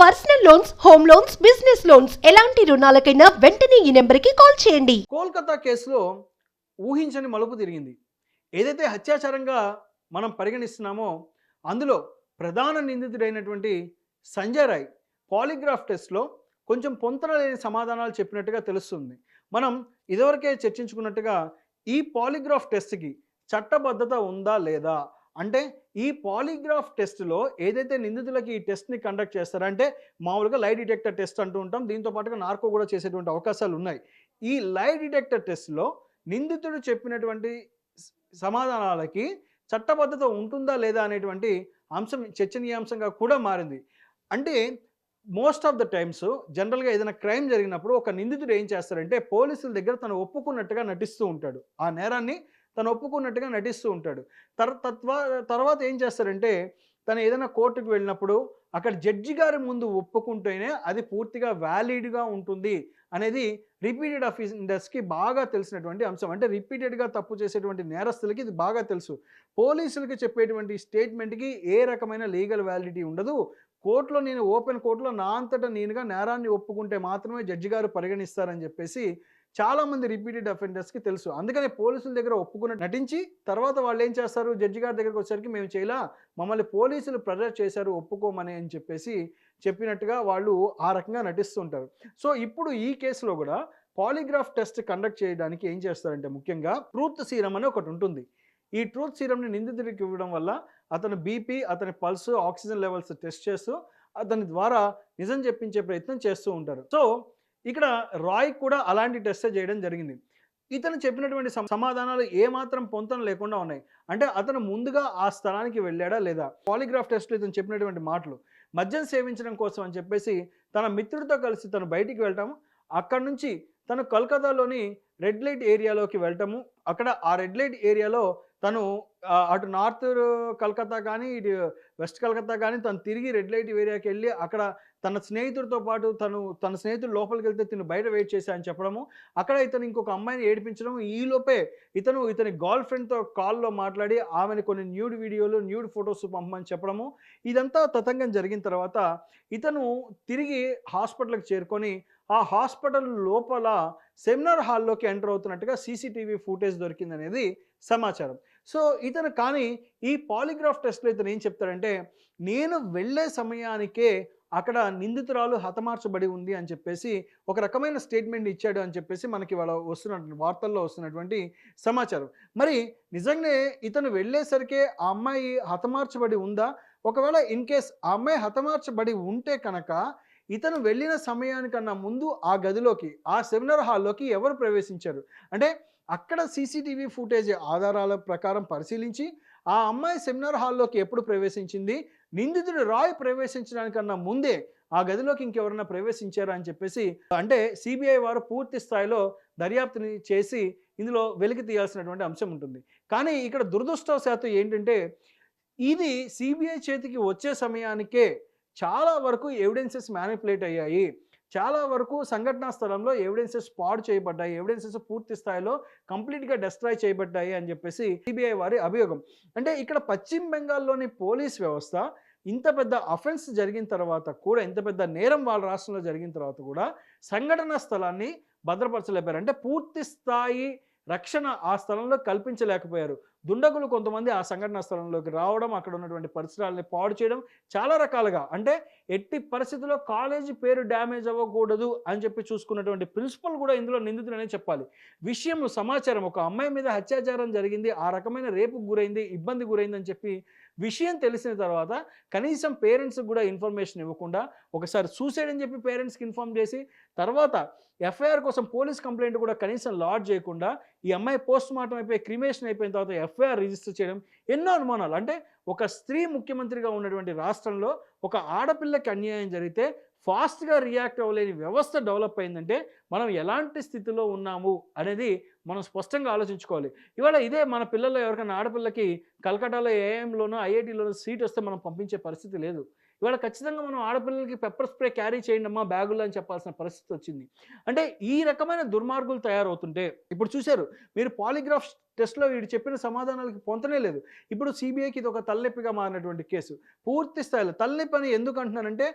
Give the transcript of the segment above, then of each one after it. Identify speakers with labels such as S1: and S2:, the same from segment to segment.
S1: Personal loans home loans business loans. ఎలాంటి రుణాలకైనా వెంటనే ఈ నెంబర్కి కాల్ చేయండి.
S2: కోల్కతా కేసులో ఊహించని మలుపు తిరిగింది. ఏదైతే హత్యాచారంగా మనం పరిగణిస్తున్నామో అందులో ప్రధాన నిందితుడైనటువంటి సంజయ్ రాయ్ పాలిగ్రాఫ్ టెస్ట్లో కొంచెం పొంతన లేని సమాధానాలు చెప్పినట్టుగా తెలుస్తుంది. మనం ఇదివరకే చర్చించుకున్నట్టుగా ఈ పాలిగ్రాఫ్ టెస్ట్కి చట్టబద్ధత ఉందా లేదా? అంటే ఈ పాలిగ్రాఫ్ టెస్ట్లో ఏదైతే నిందితులకి ఈ టెస్ట్ని కండక్ట్ చేస్తారంటే మామూలుగా లై డిటెక్టర్ టెస్ట్ అంటూ ఉంటాం దీంతో పాటుగా నార్కో కూడా చేసేటువంటి అవకాశాలు ఉన్నాయి. ఈ లై డిటెక్టర్ టెస్ట్లో నిందితుడు చెప్పినటువంటి సమాధానాలకి చట్టబద్ధత ఉంటుందా లేదా అనేటువంటి అంశం చర్చనీయాంశంగా కూడా మారింది. అంటే మోస్ట్ ఆఫ్ ద టైమ్స్ జనరల్గా ఏదైనా క్రైమ్ జరిగినప్పుడు ఒక నిందితుడు ఏం చేస్తారంటే పోలీసుల దగ్గర తను ఒప్పుకున్నట్టుగా నటిస్తూ ఉంటాడు. ఆ నేరాన్ని తను ఒప్పుకున్నట్టుగా నటిస్తూ ఉంటాడు. తర్ తత్వా తర్వాత ఏం చేస్తారంటే తను ఏదైనా కోర్టుకు వెళ్ళినప్పుడు అక్కడ జడ్జి గారి ముందు ఒప్పుకుంటేనే అది పూర్తిగా వ్యాలిడ్గా ఉంటుంది అనేది రిపీటెడ్ అఫెండర్స్కి బాగా తెలిసినటువంటి అంశం. అంటే రిపీటెడ్గా తప్పు చేసేటువంటి నేరస్తులకి ఇది బాగా తెలుసు. పోలీసులకి చెప్పేటువంటి స్టేట్మెంట్కి ఏ రకమైన లీగల్ వ్యాలిడిటీ ఉండదు. కోర్టులో నేను ఓపెన్ కోర్టులో నా అంతటా నేనుగా నేరాన్ని ఒప్పుకుంటే మాత్రమే జడ్జి గారు పరిగణిస్తారని చెప్పేసి చాలామంది రిపీటెడ్ అఫెండర్స్కి తెలుసు. అందుకని పోలీసుల దగ్గర ఒప్పుకున్న నటించి తర్వాత వాళ్ళు ఏం చేస్తారు? జడ్జి గారి దగ్గరకు వచ్చేసరికి మేము చేయలా మమ్మల్ని పోలీసులు ప్రెజర్ చేశారు ఒప్పుకోమని అని చెప్పేసి చెప్పినట్టుగా వాళ్ళు ఆ రకంగా నటిస్తుంటారు. సో ఇప్పుడు ఈ కేసులో కూడా పాలిగ్రాఫ్ టెస్ట్ కండక్ట్ చేయడానికి ఏం చేస్తారంటే ముఖ్యంగా ట్రూత్ సీరం అని ఒకటి ఉంటుంది. ఈ ట్రూత్ సీరంని నిందితుడికి ఇవ్వడం వల్ల అతని బీపీ అతని పల్స్ ఆక్సిజన్ లెవెల్స్ టెస్ట్ చేస్తూ అతని ద్వారా నిజం చెప్పించే ప్రయత్నం చేస్తూ ఉంటారు. సో ఇక్కడ రాయ్ కూడా అలాంటి టెస్టే చేయడం జరిగింది. ఇతను చెప్పినటువంటి సమాధానాలు ఏమాత్రం పొంతన లేకుండా ఉన్నాయి. అంటే అతను ముందుగా ఆ స్థలానికి వెళ్ళాడా లేదా? పాలిగ్రాఫ్ టెస్ట్లో ఇతను చెప్పినటువంటి మాటలు. మద్యం సేవించడం కోసం అని చెప్పేసి తన మిత్రుడితో కలిసి తను బయటికి వెళ్ళటము అక్కడ నుంచి తను కలకత్తాలోని రెడ్ లైట్ ఏరియాలోకి వెళ్ళటము అక్కడ ఆ రెడ్ లైట్ ఏరియాలో తను అటు నార్త్ కలకత్తా కానీ ఇటు వెస్ట్ కలకత్తా కానీ తను తిరిగి రెడ్ లైట్ ఏరియాకి వెళ్ళి అక్కడ తన స్నేహితుడితో పాటు తను తన స్నేహితుడు లోపలికి వెళ్తే తిను బయట వెయిట్ చేశా అని చెప్పడము. అక్కడ ఇతను ఇంకొక అమ్మాయిని ఏడిపించడం ఈ లోపే ఇతను ఇతని గర్ల్ ఫ్రెండ్తో కాల్లో మాట్లాడి ఆమెను కొన్ని న్యూడ్ వీడియోలు న్యూడ్ ఫొటోస్ పంపమని చెప్పడము. ఇదంతా తతంగం జరిగిన తర్వాత ఇతను తిరిగి హాస్పిటల్కి చేరుకొని ఆ హాస్పిటల్ లోపల సెమినార్ హాల్లోకి ఎంటర్ అవుతున్నట్టుగా సీసీటీవీ ఫుటేజ్ దొరికిందనేది సమాచారం. సో ఇతను కానీ ఈ పాలిగ్రాఫ్ టెస్ట్లో ఇతను ఏం చెప్తాడంటే నేను వెళ్ళే సమయానికే అక్కడ నిందితురాలు హతమార్చబడి ఉంది అని చెప్పేసి ఒక రకమైన స్టేట్మెంట్ ఇచ్చాడు అని చెప్పేసి మనకి వాళ్ళ వస్తున్నటువంటి వార్తల్లో వస్తున్నటువంటి సమాచారం. మరి నిజంగానే ఇతను వెళ్ళేసరికి ఆ అమ్మాయి హతమార్చబడి ఉందా? ఒకవేళ ఇన్ కేస్ ఆ అమ్మాయి హతమార్చబడి ఉంటే కనుక ఇతను వెళ్ళిన సమయానికన్నా ముందు ఆ గదిలోకి ఆ సెమినార్ హాల్లోకి ఎవరు ప్రవేశించారు? అంటే అక్కడ సీసీటీవీ ఫుటేజ్ ఆధారాల ప్రకారం పరిశీలించి ఆ అమ్మాయి సెమినార్ హాల్లోకి ఎప్పుడు ప్రవేశించింది? నిందితుడు రాయ్ ప్రవేశించడానికన్నా ముందే ఆ గదిలోకి ఇంకెవరైనా ప్రవేశించారా అని చెప్పేసి అంటే సిబిఐ వారు పూర్తి స్థాయిలో దర్యాప్తుని చేసి ఇందులో వెలికి తీయాల్సినటువంటి అంశం ఉంటుంది. కానీ ఇక్కడ దురదృష్టవశాత్తు ఏంటంటే ఇది సిబిఐ చేతికి వచ్చే సమయానికే చాలా వరకు ఎవిడెన్సెస్ మ్యానిపులేట్ అయ్యాయి. చాలా వరకు సంఘటనా స్థలంలో ఎవిడెన్సెస్ పాడు చేయబడ్డాయి. ఎవిడెన్సెస్ పూర్తి స్థాయిలో కంప్లీట్గా డెస్ట్రాయ్ చేయబడ్డాయి అని చెప్పేసి సిబిఐ వారి అభియోగం. అంటే ఇక్కడ పశ్చిమ బెంగాల్లోని పోలీస్ వ్యవస్థ ఇంత పెద్ద అఫెన్స్ జరిగిన తర్వాత కూడా ఇంత పెద్ద నేరం వాళ్ళ రాష్ట్రంలో జరిగిన తర్వాత కూడా సంఘటన స్థలాన్ని భద్రపరచలేపారు అంటే పూర్తి స్థాయి రక్షణ ఆ స్థలంలో కల్పించలేకపోయారు. దుండగులు కొంతమంది ఆ సంఘటన స్థలంలోకి రావడం అక్కడ ఉన్నటువంటి పరిసరాలని పాడు చేయడం చాలా రకాలుగా. అంటే ఎట్టి పరిస్థితుల్లో కాలేజీ పేరు డ్యామేజ్ అవ్వకూడదు అని చెప్పి చూసుకున్నటువంటి ప్రిన్సిపల్ కూడా ఇందులో నిందితుడనే చెప్పాలి. విషయం సమాచారం ఒక అమ్మాయి మీద అత్యాచారం జరిగింది ఆ రకమైన రేపు గురైంది ఇబ్బంది గురైంది అని చెప్పి విషయం తెలిసిన తర్వాత కనీసం పేరెంట్స్కి కూడా ఇన్ఫర్మేషన్ ఇవ్వకుండా ఒకసారి సూసైడ్ అని చెప్పి పేరెంట్స్కి ఇన్ఫార్మ్ చేసి తర్వాత ఎఫ్ఐఆర్ కోసం పోలీస్ కంప్లైంట్ కూడా కనీసం లాడ్జ్ చేయకుండా ఈ అమ్మాయి పోస్ట్ మార్టం అయిపోయి క్రిమేషన్ అయిపోయిన తర్వాత ఎఫ్ఐఆర్ రిజిస్టర్ చేయడం ఎన్నో అనుమానాలు. అంటే ఒక స్త్రీ ముఖ్యమంత్రిగా ఉన్నటువంటి రాష్ట్రంలో ఒక ఆడపిల్లకి అన్యాయం జరిగితే ఫాస్ట్గా రియాక్ట్ అవ్వలేని వ్యవస్థ డెవలప్ అయిందంటే మనం ఎలాంటి స్థితిలో ఉన్నాము అనేది మనం స్పష్టంగా ఆలోచించుకోవాలి. ఇవాళ ఇదే మన పిల్లల్లో ఎవరికైనా ఆడపిల్లకి కలకటాలో ఏఎంలోనో ఐఐటీలోనో సీట్ వస్తే మనం పంపించే పరిస్థితి లేదు. ఇవాళ ఖచ్చితంగా మనం ఆడపిల్లలకి పెప్పర్ స్ప్రే క్యారీ చేయండి అమ్మా బ్యాగులు అని చెప్పాల్సిన పరిస్థితి వచ్చింది. అంటే ఈ రకమైన దుర్మార్గులు తయారవుతుంటే ఇప్పుడు చూశారు మీరు పాలిగ్రాఫ్ టెస్ట్లో వీడు చెప్పిన సమాధానాలకి పొంతనే లేదు. ఇప్పుడు సిబిఐకి ఇది ఒక తలనొప్పిగా మారినటువంటి కేసు. పూర్తి స్థాయిలో తలనొప్పి అని ఎందుకు అంటున్నానంటే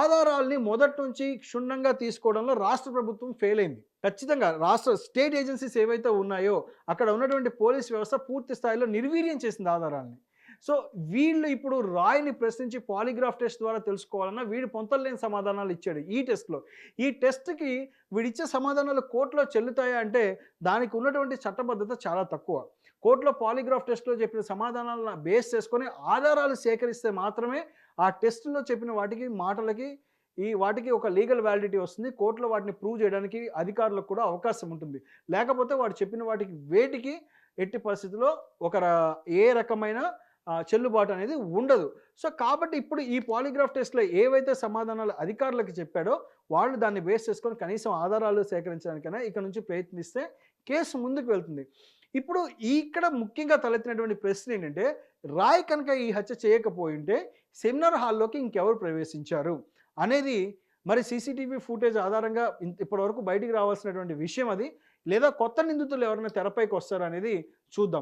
S2: ఆధారాల్ని మొదటి నుంచి క్షుణ్ణంగా తీసుకోవడంలో రాష్ట్ర ప్రభుత్వం ఫెయిల్ అయింది. ఖచ్చితంగా రాష్ట్ర స్టేట్ ఏజెన్సీస్ ఏవైతే ఉన్నాయో అక్కడ ఉన్నటువంటి పోలీస్ వ్యవస్థ పూర్తి స్థాయిలో నిర్వీర్యం చేసింది ఆధారాల్ని. సో వీళ్ళు ఇప్పుడు రాయ్ని ప్రశ్నించి పాలిగ్రాఫ్ టెస్ట్ ద్వారా తెలుసుకోవాలన్నా వీడు పొంతలేని సమాధానాలు ఇచ్చాడు ఈ టెస్ట్లో. ఈ టెస్ట్కి వీడిచ్చే సమాధానాలు కోర్టులో చెల్లుతాయా అంటే దానికి ఉన్నటువంటి చట్టబద్ధత చాలా తక్కువ. కోర్టులో పాలిగ్రాఫ్ టెస్ట్లో చెప్పిన సమాధానాలను బేస్ చేసుకొని ఆధారాలు సేకరిస్తే మాత్రమే ఆ టెస్ట్లో చెప్పిన వాటికి మాటలకి ఈ వాటికి ఒక లీగల్ వ్యాలిడిటీ వస్తుంది. కోర్టులో వాటిని ప్రూవ్ చేయడానికి అధికారులకు కూడా అవకాశం ఉంటుంది. లేకపోతే వాడు చెప్పిన వాటికి వేటికి ఎట్టి పరిస్థితిలో ఒక ఏ రకమైన చెల్లుబాటు అనేది ఉండదు. సో కాబట్టి ఇప్పుడు ఈ పాలిగ్రాఫ్ టెస్ట్లో ఏవైతే సమాధానాలు అధికారులకు చెప్పాడో వాళ్ళు దాన్ని బేస్ చేసుకొని కనీసం ఆధారాలు సేకరించడానికైనా ఇక్కడ నుంచి ప్రయత్నిస్తే కేసు ముందుకు వెళ్తుంది. ఇప్పుడు ఇక్కడ ముఖ్యంగా తలెత్తినటువంటి ప్రశ్న ఏంటంటే రాయ్ కనుక ఈ హత్య చేయకపోయి ఉంటే సెమినార్ హాల్లోకి ఇంకెవరు ప్రవేశించారు? అనేది మరి సీసీటీవీ ఫుటేజ్ ఆధారంగా ఇప్పటివరకు బయటికి రావాల్సినటువంటి విషయం అది. లేదా కొత్త నిందితులు ఎవరైనా తెరపైకి వస్తారనేది చూద్దాం.